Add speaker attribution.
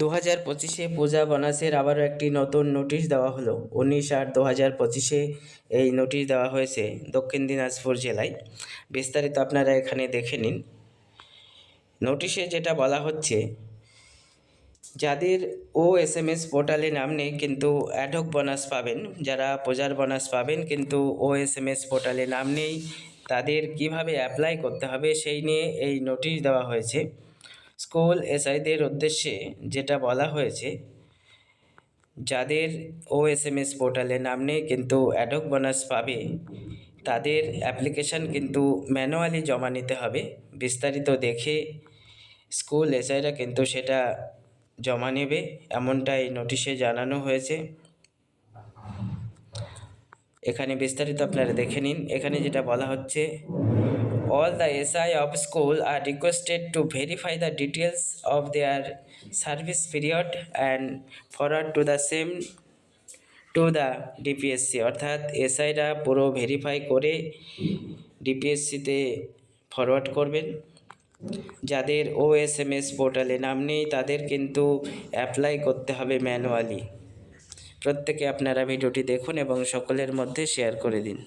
Speaker 1: দু হাজার পঁচিশে পূজা বোনাসের আবারও একটি নতুন নোটিশ দেওয়া হলো। উনিশ আট দু হাজার পঁচিশে এই নোটিশ দেওয়া হয়েছে দক্ষিণ দিনাজপুর জেলায়। বিস্তারিত আপনারা এখানে দেখে নিন। নোটিশে যেটা বলা হচ্ছে, যাদের ও এস এম এস পোর্টালে নাম নেই কিন্তু অ্যাডহক বোনাস পাবেন, যারা পূজার বোনাস পাবেন কিন্তু ও এস এম এস পোর্টালে নাম নেই, তাদের কীভাবে অ্যাপ্লাই করতে হবে সেই নিয়ে এই নোটিশ দেওয়া হয়েছে। স্কুল এসআইদের উদ্দেশ্যে যেটা বলা হয়েছে, যাদের ও এস এম এস পোর্টালে নাম নেই কিন্তু অ্যাডহক বোনাস পাবে, তাদের অ্যাপ্লিকেশান কিন্তু ম্যানুয়ালি জমা নিতে হবে। বিস্তারিত দেখে স্কুল এসআইরা কিন্তু সেটা জমা নেবে, এমনটাই নোটিশে জানানো হয়েছে। এখানে বিস্তারিত আপনারা দেখে নিন। এখানে যেটা বলা হচ্ছে all the SI of school are requested to verify the details of their service period and forward to the same to the DPSC অর্থাৎ এসআইরা পুরো ভেরিফাই করে ডিপিএসসিতে ফরওয়ার্ড করবেন। যাদের ও এস এম এস পোর্টালে নাম নেই, তাদের কিন্তু অ্যাপ্লাই করতে হবে ম্যানুয়ালি প্রত্যেকে আপনারা ভিডিওটি দেখুন এবং সকলের মধ্যে শেয়ার করে দিন।